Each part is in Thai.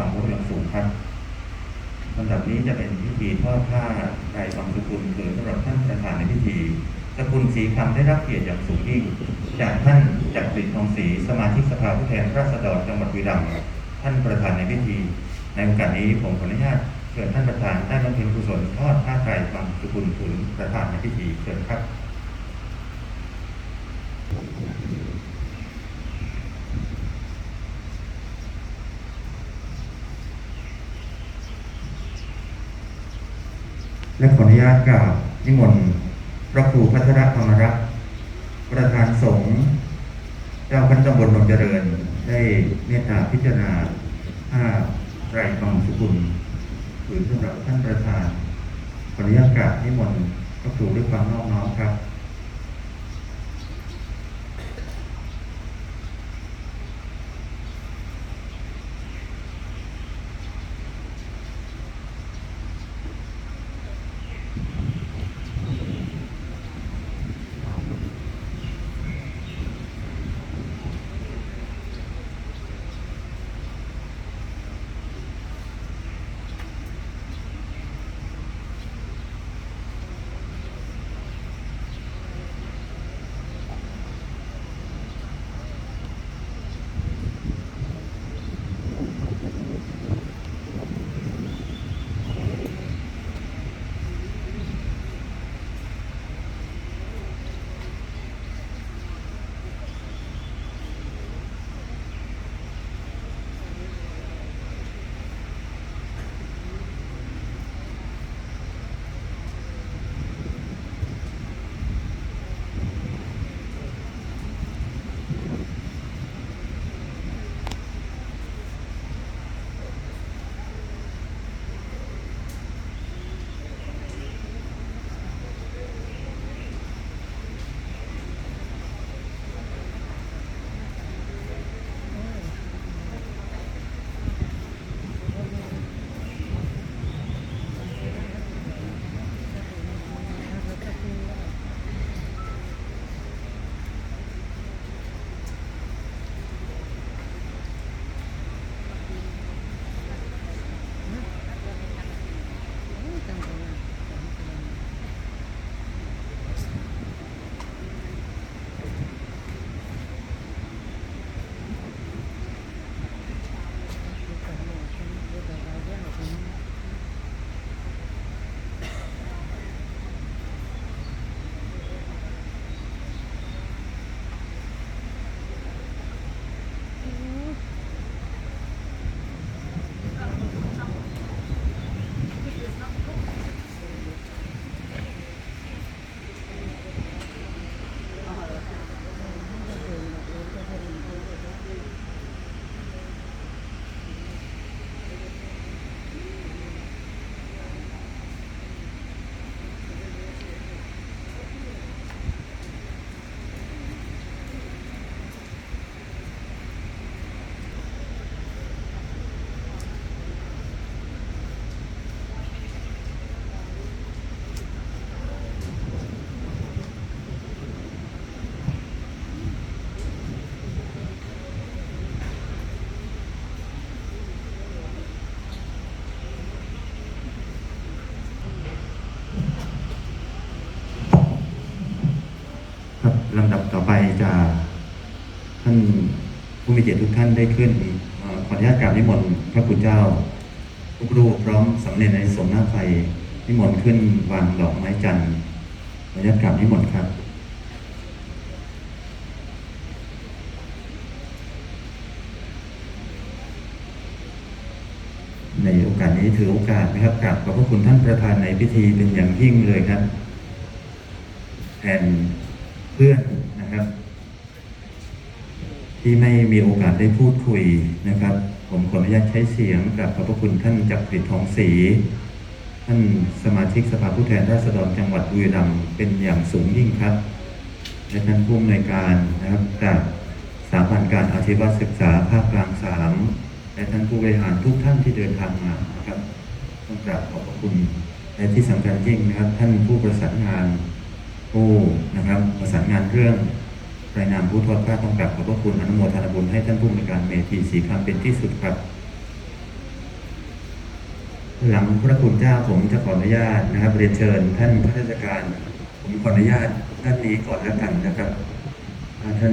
ความเคารพอย่างสูงครับลำดับนี้จะเป็นพิธีทอดผ้าไตรบังสุกุลคือสำหรับท่านประธานในพิธีสกุลศรีคำได้รับเกียรติอย่างสูงยิ่ง จากท่านจักริดทองศรีสมาชิกสภาผู้แทนราษฎรจังหวัดบุรีรัมย์ท่านประธานในพิธี ในโอกาสนี้ผมขออนุญาตเชิญท่านประธานได้บำเพ็ญกุศลทอดผ้าไตรบังสุกุลถึงประธานในพิธีเชิญครับ และขออนุญาตกล่าวนิมนต์พระครูพัทรธรรมรักษ์ประธานสงฆ์เจ้าคณะตำบลนนเจริญ ได้เมตตาพิจารณาห้าไตรบังสุกุลผืนสำหรับท่านประธานขออนุญาตกราบนิมนต์พระครูด้วยความนอบน้อมครับ มีเกียรติทุกท่านได้ขึ้นอ่อขออนุญาตกราบนิมนต์พระคุณเจ้าทุกรูปพร้อมสำเร็จในสงฆ์หน้าไฟนิมนต์ขึ้นวางดอกไม้จันทร์ขออนุญาตกราบนิมนต์ครับในโอกาสนี้ถือโอกาสนะครับกราบขอบพระคุณท่านประธานในพิธีเป็นอย่างยิ่งเลยครับแทนเพื่อนนะครับ ที่ไม่มีโอกาสได้พูดคุยนะครับ ผมขออนุญาตใช้เสียงกราบขอบพระคุณท่านจักริดทองศรีท่านสมาชิกสภาผู้แทนราษฎรจังหวัดบุรีรัมย์เป็นอย่างสูงยิ่งครับและท่านผู้อำนวยการนะครับจากสถาบันการอาชีวศึกษาภาคกลางสามและท่านผู้บริหารทุกท่านที่เดินทางมานะครับต้องกราบขอบพระคุณและที่สำคัญยิ่งนะครับ ท่านผู้ประสานงานผู้นะครับประสานงานเรื่อง รายนามผู้ทอดผ้าต้องกลับขอบพระคุณอนุโมทนาบุญให้ท่านผู้มีการเมธีสีคำเป็นที่สุดครับ หลังพระคุณเจ้าผมจะขออนุญาตนะครับ เรียนเชิญ ท่านข้าราชการ ผมขออนุญาตด้านนี้ก่อนแล้วกันนะครับท่าน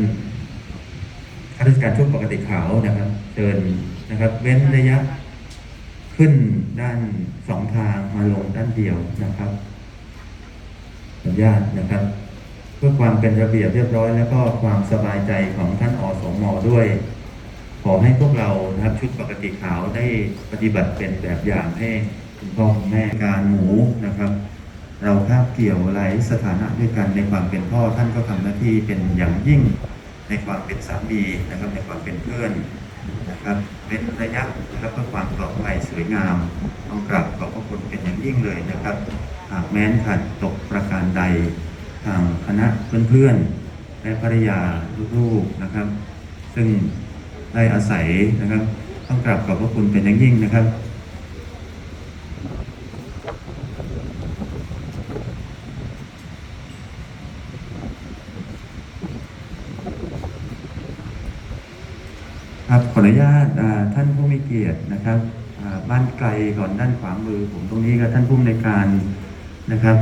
ข้าราชการช่วงปกติขาวนะครับเชิญนะครับ เว้นระยะขึ้นด้านสองทางมาลงด้านเดียวนะครับอนุญาตนะครับ เพื่อความเป็นระเบียบเรียบร้อย แล้วก็ความสบายใจของท่านอสมอด้วย ขอให้พวกเรานะครับชุดปกติขาวได้ปฏิบัติเป็นแบบอย่างให้คุณพ่อคุณแม่การหมูนะครับ เราคาบเกี่ยวหลายสถานะด้วยกันในความเป็นพ่อท่านก็ทำหน้าที่เป็นอย่างยิ่งในความเป็นสามีนะครับในความเป็นเพื่อนนะครับเป็นระยะนะครับเพื่อความปลอดภัยสวยงามต้องกราบขอบพระคุณเป็นอย่างยิ่งเลยนะครับ หากแม้นขาดตกประการใด ทางคณะเพื่อนๆและภรรยาลูกๆนะครับ ซึ่งได้อาศัยนะครับ ต้องกราบขอบพระคุณเป็นอย่างยิ่งนะครับครับขออนุญาตท่านผู้มีเกียรตินะครับบ้านไกลก่อนด้านขวามือ ผมตรงนี้ก็ท่านผู้ในการนะครับ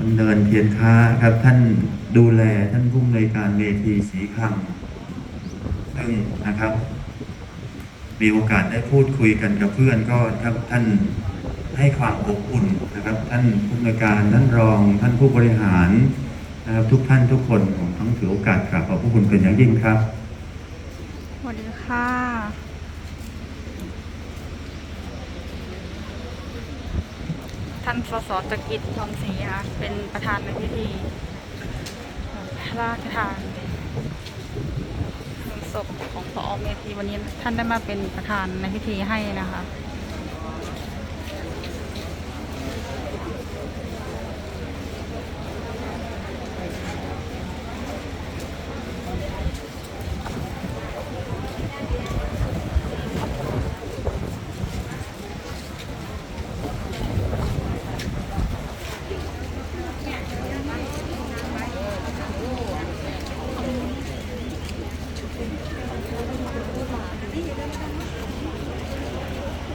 ดำเนินเพียรค้าครับท่านดูแลท่านผู้ในวยการเวทีสีคำซึ่งนะครับ มีโอกาสได้พูดคุยกันกับเพื่อนก็ครับท่านให้ความอบอุ่นนะครับ ท่านผู้ในวยการท่านรอง ท่านผู้บริหารนะครับทุกท่านทุกคนผมต้องถือโอกาสกราบขอบพระคุณเป็นอย่างยิ่งครับสวัสดีค่ะ ท่านสสตะกิจทองศรีค่ะเป็นประธานในพิธีพระราชทานศพของพอเมธีวันนี้ท่านได้มาเป็นประธานในพิธีให้นะคะ